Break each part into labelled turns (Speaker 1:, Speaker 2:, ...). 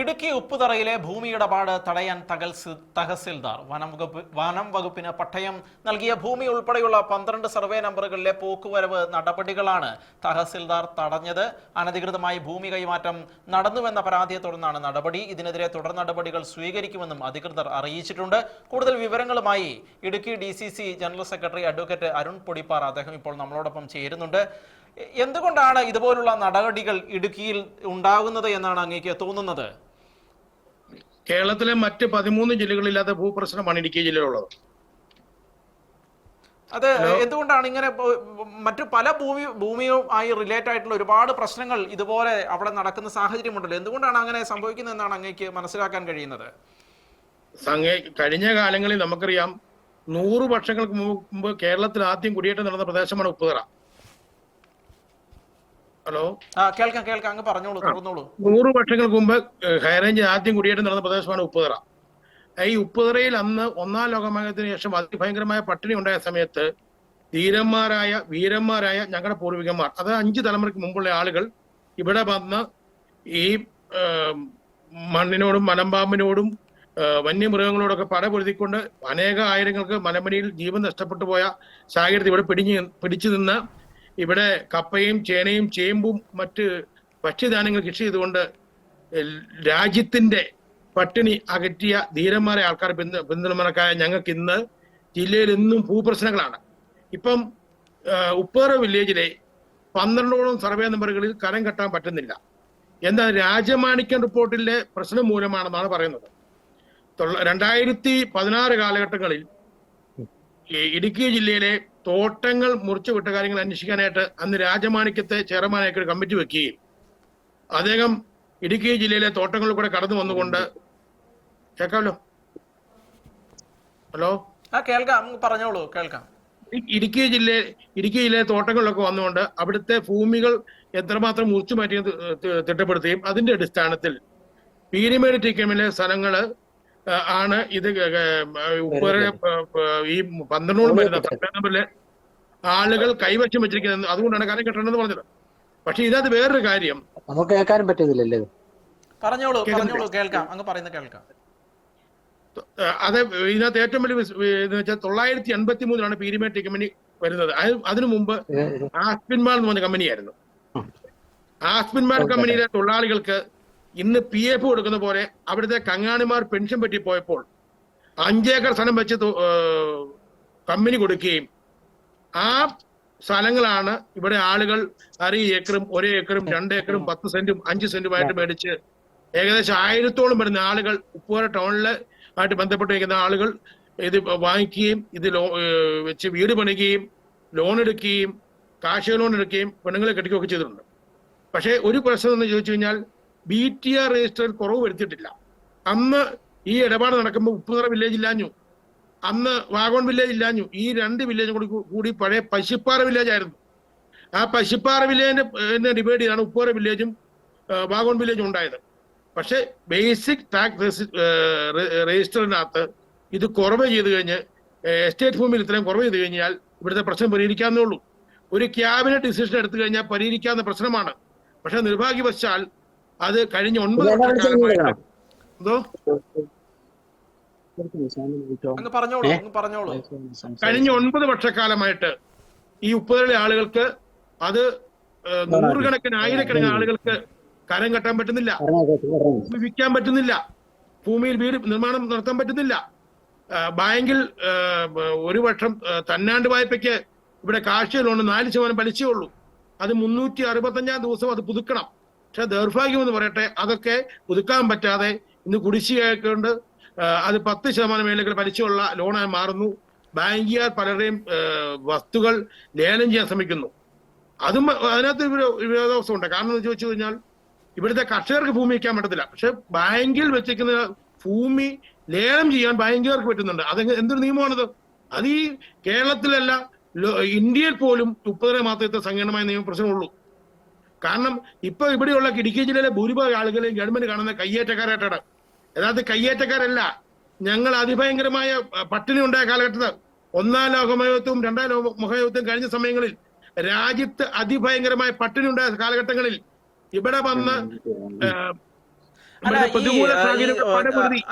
Speaker 1: ഇടുക്കി ഉപ്പുതറയിലെ ഭൂമിയിടപാട് തടയാൻ തകൽസ് തഹസിൽദാർ വനംവകുപ്പ് വനം വകുപ്പിന് പട്ടയം നൽകിയ ഭൂമി ഉൾപ്പെടെയുള്ള പന്ത്രണ്ട് സർവേ നമ്പറുകളിലെ പോക്കുവരവ് നടപടികളാണ് തഹസിൽദാർ തടഞ്ഞത് അനധികൃതമായി ഭൂമി കൈമാറ്റം നടന്നുവെന്ന പരാതിയെ തുടർന്നാണ് നടപടി ഇതിനെതിരെ തുടർ നടപടികൾ സ്വീകരിക്കുമെന്നും അധികൃതർ അറിയിച്ചിട്ടുണ്ട് കൂടുതൽ വിവരങ്ങളുമായി Idukki D general secretary advocate Arun പൊടിപ്പാർ അദ്ദേഹം ഇപ്പോൾ നമ്മളോടൊപ്പം ചേരുന്നുണ്ട് എന്തുകൊണ്ടാണ് ഇതുപോലുള്ള നടപടികൾ ഇടുക്കിയിൽ ഉണ്ടാകുന്നത് എന്നാണ് അങ്ങേക്ക് തോന്നുന്നത്
Speaker 2: കേരളത്തിലെ മറ്റ് പതിമൂന്ന് ജില്ലകളില്ലാത്ത ഭൂപ്രശ്നമാണ് ഇടുക്കി ജില്ലയിലുള്ളത്
Speaker 1: അത് എന്തുകൊണ്ടാണ് ഇങ്ങനെ മറ്റു പല ഭൂമി ഭൂമിയുമായി റിലേറ്റ് ആയിട്ടുള്ള ഒരുപാട് പ്രശ്നങ്ങൾ ഇതുപോലെ അവിടെ നടക്കുന്ന സാഹചര്യമുണ്ടല്ലോ എന്തുകൊണ്ടാണ് അങ്ങനെ സംഭവിക്കുന്നത് എന്നാണ് അങ്ങേക്ക് മനസ്സിലാക്കാൻ കഴിയുന്നത്
Speaker 2: കഴിഞ്ഞ കാലങ്ങളിൽ നമുക്കറിയാം നൂറ് വർഷങ്ങൾക്ക് മുമ്പ് കേരളത്തിൽ ആദ്യം കുടിയേറ്റം നടന്ന പ്രദേശമാണ് ഉപ്പുതറ
Speaker 1: ഹലോ ആ കേൾക്കാം കേൾക്കാം അങ്ങ് പറഞ്ഞോളൂ തുറന്നോളൂ
Speaker 2: നൂറ് വർഷങ്ങൾക്ക് മുമ്പ് ഹൈറേഞ്ച് ആദ്യം കുടിയേറ്റം നടന്ന പ്രദേശമാണ് ഉപ്പുതറ ഈ ഉപ്പുതറയിൽ അന്ന് ഒന്നാം ലോകമാകത്തിന് ശേഷം അതിഭയങ്കരമായ പട്ടിണി ഉണ്ടായ സമയത്ത് ധീരന്മാരായ വീരന്മാരായ ഞങ്ങളുടെ പൂർവികന്മാർ അത് അഞ്ച് തലമുറയ്ക്ക് മുമ്പുള്ള ആളുകൾ ഇവിടെ വന്ന് ഈ മണ്ണിനോടും മലമ്പാമ്പിനോടും വന്യമൃഗങ്ങളോടൊക്കെ പടപൊരുതിക്കൊണ്ട് അനേക ആയിരങ്ങൾക്ക് മലമ്പനിയിൽ ജീവൻ നഷ്ടപ്പെട്ടു പോയ സാഹചര്യത്തിൽ ഇവിടെ പിടിഞ്ഞ് പിടിച്ചു നിന്ന് ഇവിടെ കപ്പയും ചേനയും ചേമ്പും മറ്റ് ഭക്ഷ്യധാന്യങ്ങൾ കൃഷി ചെയ്തുകൊണ്ട് രാജ്യത്തിന്റെ പട്ടിണി അകറ്റിയ ധീരന്മാരെ ആൾക്കാർ പിന്തു ഞങ്ങൾക്ക് ഇന്ന് ജില്ലയിൽ ഇന്നും ഭൂപ്രശ്നങ്ങളാണ് ഇപ്പം ഉപ്പേറ വില്ലേജിലെ പന്ത്രണ്ടോളം സർവേ നമ്പറുകളിൽ കരം കെട്ടാൻ പറ്റുന്നില്ല എന്നാൽ രാജമാണിക്യം റിപ്പോർട്ടിലെ പ്രശ്നം മൂലമാണെന്നാണ് പറയുന്നത് രണ്ടായിരത്തി പതിനാറ് കാലഘട്ടങ്ങളിൽ ഇടുക്കി ജില്ലയിലെ തോട്ടങ്ങൾ മുറിച്ചു വിട്ട കാര്യങ്ങൾ അന്വേഷിക്കാനായിട്ട് അന്ന് രാജമാണിക്യത്തെ ചെയർമാനായിട്ട് ഒരു കമ്മിറ്റി വെക്കുകയും അദ്ദേഹം ഇടുക്കി ജില്ലയിലെ തോട്ടങ്ങളിൽ കൂടെ കടന്നു വന്നുകൊണ്ട് കേൾക്കാമല്ലോ ഹലോ
Speaker 1: ആ കേൾക്കാം പറഞ്ഞോളൂ കേൾക്കാം
Speaker 2: ഇടുക്കി ജില്ലയിൽ ഇടുക്കി ജില്ലയിലെ തോട്ടങ്ങളിലൊക്കെ വന്നുകൊണ്ട് അവിടുത്തെ ഭൂമികൾ എത്രമാത്രം മുറിച്ചു മാറ്റി തിട്ടപ്പെടുത്തുകയും അതിന്റെ അടിസ്ഥാനത്തിൽ പീരിമേട് ടിക്കമിലെ സ്ഥലങ്ങള് ആണ് ഇത് ഈ പന്ത്രണ്ടോളം വരുന്ന സംസ്ഥാനങ്ങളിലെ ആളുകൾ കൈവശം വെച്ചിരിക്കുന്നത് അതുകൊണ്ടാണ് കാര്യം കെട്ടണമെന്ന് പറഞ്ഞത് പക്ഷെ ഇതിനകത്ത് വേറൊരു കാര്യം
Speaker 1: നമുക്ക് കേൾക്കാനും പറ്റുന്നില്ലല്ലേ പറഞ്ഞോളൂ പറഞ്ഞോളൂ കേൾക്കാം അങ്ങ് പറയുന്നത് കേൾക്കാം
Speaker 2: അത് ഇതിനകത്ത് ഏറ്റവും വലിയ എന്ന് വെച്ചാൽ തൊള്ളായിരത്തി എൺപത്തി മൂന്നിലാണ് പീരിമേറ്റ് കമ്പനി വരുന്നത് അതിനു മുമ്പ് ആസ്പിൻമാൾ എന്ന് പറഞ്ഞ കമ്പനിയായിരുന്നു ആസ്പിൻമാൾ കമ്പനിയിലെ തൊഴിലാളികൾക്ക് ഇന്ന് പി എഫ് കൊടുക്കുന്ന പോലെ അവിടുത്തെ കങ്ങാണിമാർ പെൻഷൻ പറ്റി പോയപ്പോൾ അഞ്ചേക്കർ സ്ഥലം വെച്ച് കമ്പനി കൊടുക്കുകയും ആ സ്ഥലങ്ങളാണ് ഇവിടെ ആളുകൾ അര ഏക്കറും ഒരേ ഏക്കറും രണ്ട് ഏക്കറും പത്ത് സെന്റും അഞ്ച് സെന്റുമായിട്ട് മേടിച്ച് ഏകദേശം ആയിരത്തോളം വരുന്ന ആളുകൾ ഉപ്പുവര ടൗണിൽ ആയിട്ട് ബന്ധപ്പെട്ടിരിക്കുന്ന ആളുകൾ ഇത് വാങ്ങിക്കുകയും ഇത് ലോ വെച്ച് വീട് പണിക്കുകയും ലോൺ എടുക്കുകയും കാർഷിക ലോൺ എടുക്കുകയും പെണ്ണുങ്ങളെ കെട്ടിക്കുകയൊക്കെ ചെയ്തിട്ടുണ്ട് പക്ഷേ ഒരു പ്രശ്നം എന്ന് ചോദിച്ചു കഴിഞ്ഞാൽ ബി ടി ആർ രജിസ്റ്ററിൽ കുറവ് വരുത്തിയിട്ടില്ല അന്ന് ഈ ഇടപാട് നടക്കുമ്പോൾ ഉപ്പുനിറ വില്ലേജ് ഇല്ലാഞ്ഞു അന്ന് വാഗോൺ വില്ലേജ് ഇല്ലാഞ്ഞു ഈ രണ്ട് വില്ലേജും കൂടി കൂടി പഴയ പശിപ്പാറ വില്ലേജ് ആയിരുന്നു ആ പശിപ്പാറ വില്ലേജിനെ ഡിവൈഡ് ചെയ്താണ് ഉപ്പുറ വില്ലേജും വാഗോൺ വില്ലേജും ഉണ്ടായത് പക്ഷേ ബേസിക് ടാക്സ് രജിസ്റ്ററിനകത്ത് ഇത് കുറവ് ചെയ്ത് കഴിഞ്ഞ് എസ്റ്റേറ്റ് ഭൂമിയിൽ ഇത്രയും കുറവ് ചെയ്ത് കഴിഞ്ഞാൽ ഇവിടുത്തെ പ്രശ്നം പരിഹരിക്കാമെന്നേ ഉള്ളൂ ഒരു ക്യാബിനറ്റ് ഡിസിഷൻ എടുത്തു കഴിഞ്ഞാൽ പരിഹരിക്കാവുന്ന പ്രശ്നമാണ് പക്ഷേ നിർഭാഗ്യവശാൽ അത് കഴിഞ്ഞ ഒൻപത് എന്തോ കഴിഞ്ഞ ഒൻപത് വർഷക്കാലമായിട്ട് ഈ ഉപ്പുതലി ആളുകൾക്ക് അത് നൂറുകണക്കിന് ആയിരക്കണക്കിന് ആളുകൾക്ക് കരം കെട്ടാൻ പറ്റുന്നില്ല
Speaker 1: വിൽക്കാൻ പറ്റുന്നില്ല ഭൂമിയിൽ വീട് നിർമ്മാണം നടത്താൻ പറ്റുന്നില്ല ബാങ്കിൽ ഒരു വർഷം തന്നാണ്ട് വായ്പയ്ക്ക് ഇവിടെ കാഴ്ചയിലുണ്ട് നാല് ശതമാനം പലിശയുള്ളൂ അത് മുന്നൂറ്റി അറുപത്തഞ്ചാം ദിവസം അത് പുതുക്കണം പക്ഷെ എന്ന് പറയട്ടെ അതൊക്കെ പുതുക്കാൻ പറ്റാതെ ഇന്ന് കുടിശ്ശികയൊക്കെ അത് പത്ത് ശതമാനം മേലേക്ക് പലിശയുള്ള ലോണായി മാറുന്നു ബാങ്കുകാർ പലരുടെയും വസ്തുക്കൾ ലേലം ചെയ്യാൻ ശ്രമിക്കുന്നു അതും അതിനകത്ത് വിരോധാവസ്ഥ ഉണ്ട് കാരണം എന്ന് ചോദിച്ചു കഴിഞ്ഞാൽ ഇവിടുത്തെ കർഷകർക്ക് ഭൂമി വയ്ക്കാൻ പറ്റത്തില്ല പക്ഷെ ബാങ്കിൽ വെച്ചിരിക്കുന്ന ഭൂമി ലേലം ചെയ്യാൻ ബാങ്കുകാർക്ക് പറ്റുന്നുണ്ട് അത് എന്തൊരു നിയമമാണത് അത് ഈ കേരളത്തിലല്ല ഇന്ത്യയിൽ പോലും മുപ്പതിനെ മാത്രത്തെ സങ്കീർണമായ നിയമപ്രശ്നമുള്ളൂ കാരണം ഇപ്പൊ ഇവിടെയുള്ള ഇടുക്കി ജില്ലയിലെ ഭൂരിഭാഗം ആളുകളെയും ഗവൺമെന്റ് കാണുന്ന കയ്യേറ്റക്കാരായിട്ടാണ് യഥാർത്ഥ കയ്യേറ്റക്കാരല്ല ഞങ്ങൾ അതിഭയങ്കരമായ പട്ടിണി ഉണ്ടായ കാലഘട്ടത്തിൽ ഒന്നാം ലോകമഹയുദ്ധവും രണ്ടാം ലോക മഹയുദ്ധവും കഴിഞ്ഞ സമയങ്ങളിൽ രാജ്യത്ത് അതിഭയങ്കരമായ പട്ടിണി ഉണ്ടായ കാലഘട്ടങ്ങളിൽ ഇവിടെ വന്ന്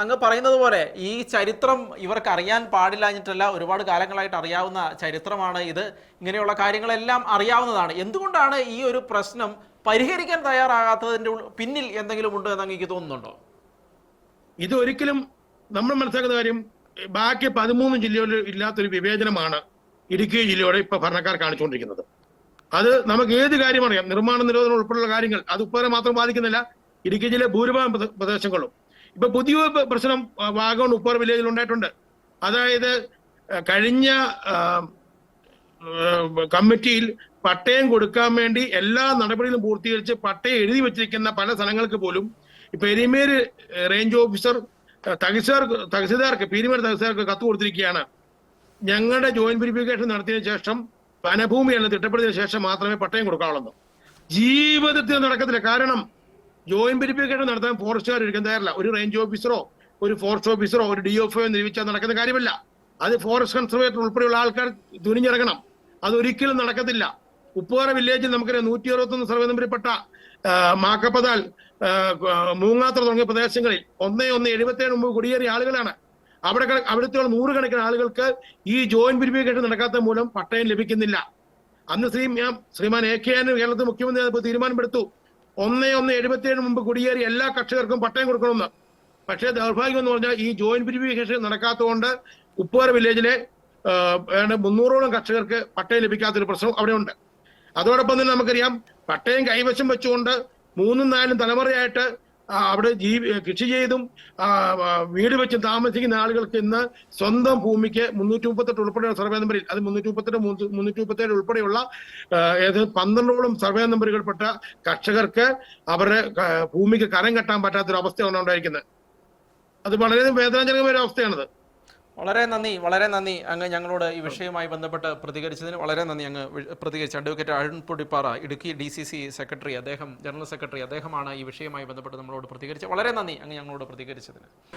Speaker 1: അങ്ങ് പറയുന്നത് പോലെ ഈ ചരിത്രം ഇവർക്ക് അറിയാൻ എന്നിട്ടല്ല ഒരുപാട് കാലങ്ങളായിട്ട് അറിയാവുന്ന ചരിത്രമാണ് ഇത് ഇങ്ങനെയുള്ള കാര്യങ്ങളെല്ലാം അറിയാവുന്നതാണ് എന്തുകൊണ്ടാണ് ഈ ഒരു പ്രശ്നം പരിഹരിക്കാൻ തയ്യാറാകാത്തതിന്റെ പിന്നിൽ എന്തെങ്കിലും ഉണ്ട് എന്ന് അങ്ങേക്ക് തോന്നുന്നുണ്ടോ
Speaker 2: ഇത് ഒരിക്കലും നമ്മൾ മനസ്സിലാക്കുന്ന കാര്യം ബാക്കി പതിമൂന്ന് ജില്ലകളിൽ ഇല്ലാത്തൊരു വിവേചനമാണ് ഇടുക്കി ജില്ലയോടെ ഇപ്പൊ ഭരണക്കാർ കാണിച്ചുകൊണ്ടിരിക്കുന്നത് അത് നമുക്ക് ഏത് കാര്യം അറിയാം നിർമ്മാണ നിരോധനം ഉൾപ്പെടെയുള്ള കാര്യങ്ങൾ അത് ഉപ്പേരെ മാത്രം ബാധിക്കുന്നില്ല ഇടുക്കി ജില്ലയിലെ ഭൂരിഭാഗം പ്രദേശങ്ങളും ഇപ്പൊ പുതിയ പ്രശ്നം വാഗോൺ ഉപ്പർ വില്ലേജിൽ ഉണ്ടായിട്ടുണ്ട് അതായത് കഴിഞ്ഞ കമ്മിറ്റിയിൽ പട്ടയം കൊടുക്കാൻ വേണ്ടി എല്ലാ നടപടികളും പൂർത്തീകരിച്ച് പട്ടയം എഴുതി വെച്ചിരിക്കുന്ന പല സ്ഥലങ്ങൾക്ക് പോലും എരിമേര് റേഞ്ച് ഓഫീസർ തഹസിൽദാർ തഹസിൽദാർക്ക് പെരിമേർ തഹസിൽദാർക്ക് കത്ത് കൊടുത്തിരിക്കുകയാണ് ഞങ്ങളുടെ ജോയിന്റ് വെരിഫിക്കേഷൻ നടത്തിയതിനു ശേഷം വനഭൂമിയാണ് തിട്ടപ്പെടുത്തിയതിനു ശേഷം മാത്രമേ പട്ടയം കൊടുക്കാവുള്ളൂ ജീവിതത്തിൽ നടക്കത്തില്ല കാരണം ജോയിൻ വെരിഫിക്കേഷൻ നടത്താൻ ഫോറസ്റ്റുകാർ എടുക്കാൻ തയ്യാറില്ല ഒരു റേഞ്ച് ഓഫീസറോ ഒരു ഫോറസ്റ്റ് ഓഫീസറോ ഒരു ഡി എഫ് ഒ നിയമിച്ചാൽ നടക്കുന്ന കാര്യമല്ല അത് ഫോറസ്റ്റ് കൺസർവേറ്റർ ഉൾപ്പെടെയുള്ള ആൾക്കാർ തുനിഞ്ഞിറങ്ങണം അതൊരിക്കലും നടക്കത്തില്ല ഉപ്പുകാര വില്ലേജിൽ നമുക്ക് നൂറ്റി അറുപത്തൊന്ന് സർവേ നമ്പരിൽപ്പെട്ട മാക്കപ്പതാൽ മൂങ്ങാത്ര തുടങ്ങിയ പ്രദേശങ്ങളിൽ ഒന്നേ ഒന്ന് എഴുപത്തേഴ് മുമ്പ് കുടിയേറിയ ആളുകളാണ് അവിടെ അവിടുത്തെ നൂറുകണക്കിന് ആളുകൾക്ക് ഈ ജോയിന്റ് വെരിഫിക്കേഷൻ നടക്കാത്ത മൂലം പട്ടയം ലഭിക്കുന്നില്ല അന്ന് ശ്രീ ശ്രീമാൻ എ കെ ആനും കേരളത്തിൽ മുഖ്യമന്ത്രി തീരുമാനമെടുത്തു ഒന്ന് ഒന്ന് എഴുപത്തിയേഴ് മുമ്പ് കുടിയേറി എല്ലാ കർഷകർക്കും പട്ടയം കൊടുക്കണമെന്ന് പക്ഷേ ദൗർഭാഗ്യം എന്ന് പറഞ്ഞാൽ ഈ ജോയിന്റ് വെരിഫിക്കേഷൻ നടക്കാത്തതുകൊണ്ട് ഉപ്പുകാർ വില്ലേജിലെ വേണ്ട മുന്നൂറോളം കർഷകർക്ക് പട്ടയം ലഭിക്കാത്തൊരു പ്രശ്നം അവിടെയുണ്ട് അതോടൊപ്പം തന്നെ നമുക്കറിയാം പട്ടയം കൈവശം വെച്ചുകൊണ്ട് മൂന്നും നാലും തലമുറയായിട്ട് അവിടെ ജീവി കൃഷി ചെയ്തും വീട് വെച്ച് താമസിക്കുന്ന ആളുകൾക്ക് ഇന്ന് സ്വന്തം ഭൂമിക്ക് മുന്നൂറ്റി മുപ്പത്തെട്ട് ഉൾപ്പെടെ സർവേ നമ്പറിൽ അത് മുന്നൂറ്റി മുപ്പത്തെട്ട് മുന്നൂറ്റി മുപ്പത്തേഴ് ഉൾപ്പെടെയുള്ള ഏത് പന്ത്രണ്ടോളം സർവേ നമ്പറുകൾപ്പെട്ട കർഷകർക്ക് അവരുടെ ഭൂമിക്ക് കരം കെട്ടാൻ പറ്റാത്തൊരു അവസ്ഥയാണ് ഉണ്ടായിരിക്കുന്നത് അത് വളരെ വേദനാജനകമായ ഒരു അവസ്ഥയാണത്
Speaker 1: വളരെ നന്ദി വളരെ നന്ദി അങ്ങ് ഞങ്ങളോട് ഈ വിഷയവുമായി ബന്ധപ്പെട്ട് പ്രതികരിച്ചതിന് വളരെ നന്ദി അങ്ങ് പ്രതികരിച്ചു advocate Arun Idukki D C C secretary അദ്ദേഹം ജനറൽ സെക്രട്ടറി അദ്ദേഹമാണ് ഈ വിഷയവുമായി ബന്ധപ്പെട്ട് നമ്മളോട് പ്രതികരിച്ചത് വളരെ നന്ദി അങ്ങ് ഞങ്ങളോട് പ്രതികരിച്ചതിന്